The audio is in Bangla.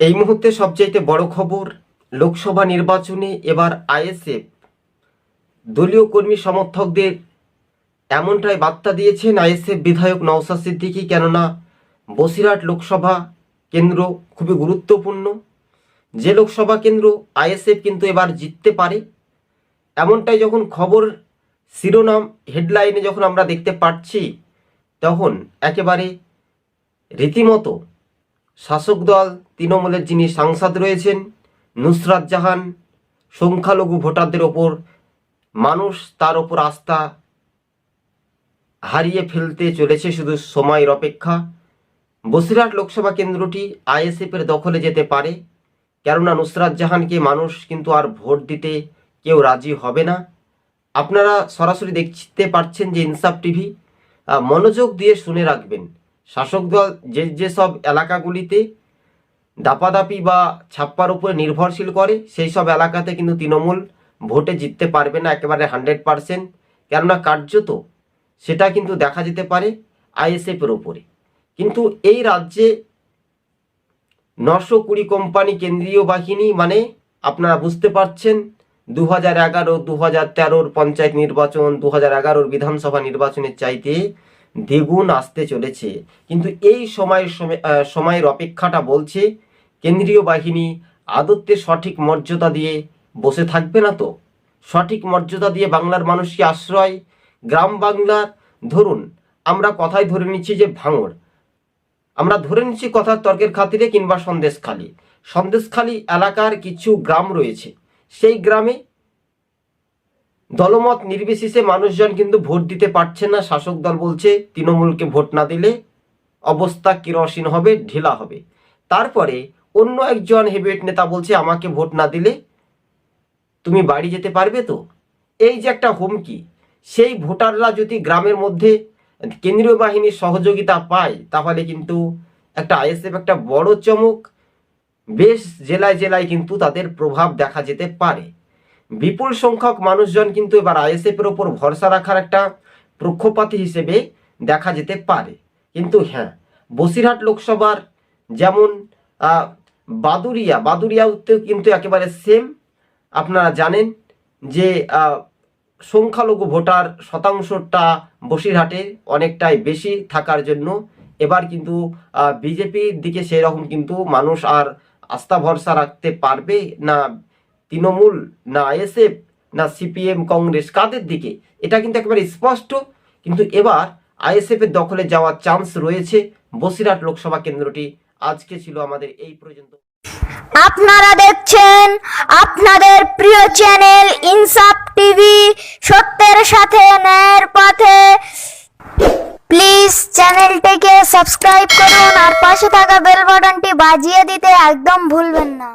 এই মুহূর্তে সবচাইতে বড় খবর, লোকসভা নির্বাচনে এবার আইএসএফ। দলীয় কর্মী সমর্থকদের এমনটাই বার্তা দিয়েছেন আইএসএফ বিধায়ক নওসাদ সিদ্দিকী, কেননা বসিরহাট লোকসভা কেন্দ্র খুবই গুরুত্বপূর্ণ। যে লোকসভা কেন্দ্র আইএসএফ কিন্তু এবার জিততে পারে। এমনটাই যখন খবর শিরোনাম হেডলাইনে যখন আমরা দেখতে পাচ্ছি তখন একেবারে রীতিমতো শাসক দল তৃণমূলের যিনি সাংসদ রয়েছেন, নুসরাত জাহান, সংখ্যালঘু ভোটারদের ওপর মানুষ তার ওপর আস্থা হারিয়ে ফেলতে চলেছে শুধু সময়ের অপেক্ষা। বসিরহাট লোকসভা কেন্দ্রটি আইএসএফের দখলে যেতে পারে, কেননা নুসরাত জাহানকে মানুষ কিন্তু আর ভোট দিতে কেউ রাজি হবে না। আপনারা সরাসরি দেখতে পাচ্ছেন যে ইনসাফ টিভি মনোযোগ দিয়ে শুনে রাখবেন। শাসক দল যে যেসব এলাকাগুলিতে দাপাদাপি বা ছাপ্পার উপরে নির্ভরশীল করে, সেই সব এলাকাতে কিন্তু তৃণমূল ভোটে জিততে পারবে না একেবারে হান্ড্রেড পারসেন্ট। কেননা কার্যত সেটা কিন্তু দেখা যেতে পারে আইএসএফের ওপরে কিন্তু এই রাজ্যে নশো কুড়ি কোম্পানি কেন্দ্রীয় বাহিনী মানে আপনারা বুঝতে পারছেন দু হাজার এগারো দু হাজার তেরোর পঞ্চায়েত নির্বাচন দু হাজার এগারোর বিধানসভা নির্বাচনের চাইতে দ্বিগুণ আসতে চলেছে। কিন্তু এই সময়ের সময়- সময়ের অপেক্ষাটা বলছে, কেন্দ্রীয় বাহিনী আদত্তে সঠিক মর্যাদা দিয়ে বসে থাকবে না তো? সঠিক মর্যাদা দিয়ে বাংলার মানুষকে আশ্রয়? গ্রাম বাংলার, ধরুন, আমরা কথাই ধরে নিচ্ছি যে ভাঙড়। আমরা ধরে নিচ্ছি কথার তর্কের খাতিরে কিংবা সন্দেশখালী। সন্দেশখালী এলাকার কিছু গ্রাম রয়েছে। সেই গ্রামে দলমত নির্বিশেষে মানুষজন কিন্তু ভোট দিতে পারছে না, শাসক দল বলছে তৃণমূলকে ভোট না দিলে অবস্থা কিরসীন হবে, ঢিলা হবে। তারপরে অন্য একজন হেভিওয়েট নেতা বলছে, আমাকে ভোট না দিলে তুমি বাড়ি যেতে পারবে তো? এই যে একটা হুমকি, সেই ভোটাররা যদি গ্রামের মধ্যে কেন্দ্রীয় বাহিনীর সহযোগিতা পায়, তাহলে কিন্তু একটা আইএসএফ একটা বড় চমক। বেশ জেলায় জেলায় কিন্তু তাদের প্রভাব দেখা যেতে পারে। বিপুল সংখ্যক মানুষজন কিন্তু এবার আইএসএফের ওপর ভরসা রাখার একটা পক্ষপাতী হিসেবে দেখা যেতে পারে। কিন্তু হ্যাঁ বসিরহাট লোকসভার যেমন বাদুরিয়া বাদুরিয়াতেও কিন্তু একেবারে সেম আপনারা জানেন যে সংখ্যালঘু ভোটার শতাংশটা বসিরহাটে অনেকটাই বেশি থাকার জন্য। এবার কিন্তু বিজেপির দিকে সেই রকম কিন্তু মানুষ আর আস্থা ভরসা রাখতে পারবে না তৃণমূল, না আইএসএফ না সিপিএম কংগ্রেস, কাদের দিকে? এটা কিন্তু একেবারে স্পষ্ট। কিন্তু এবার আইএসএফ এর দখলে যাওয়ার চান্স রয়েছে বসিরহাট লোকসভা কেন্দ্রটি। আজকে ছিল আমাদের এই পর্যন্ত। আপনারা দেখছেন আপনাদের প্রিয় চ্যানেল ইনসাফ টিভি। সত্যের সাথে ন্যায়ের পথে। প্লিজ চ্যানেলটিকে সাবস্ক্রাইব করুন আর পাশে থাকা বেল বাটনটি বাজিয়ে দিতে একদম ভুলবেন না।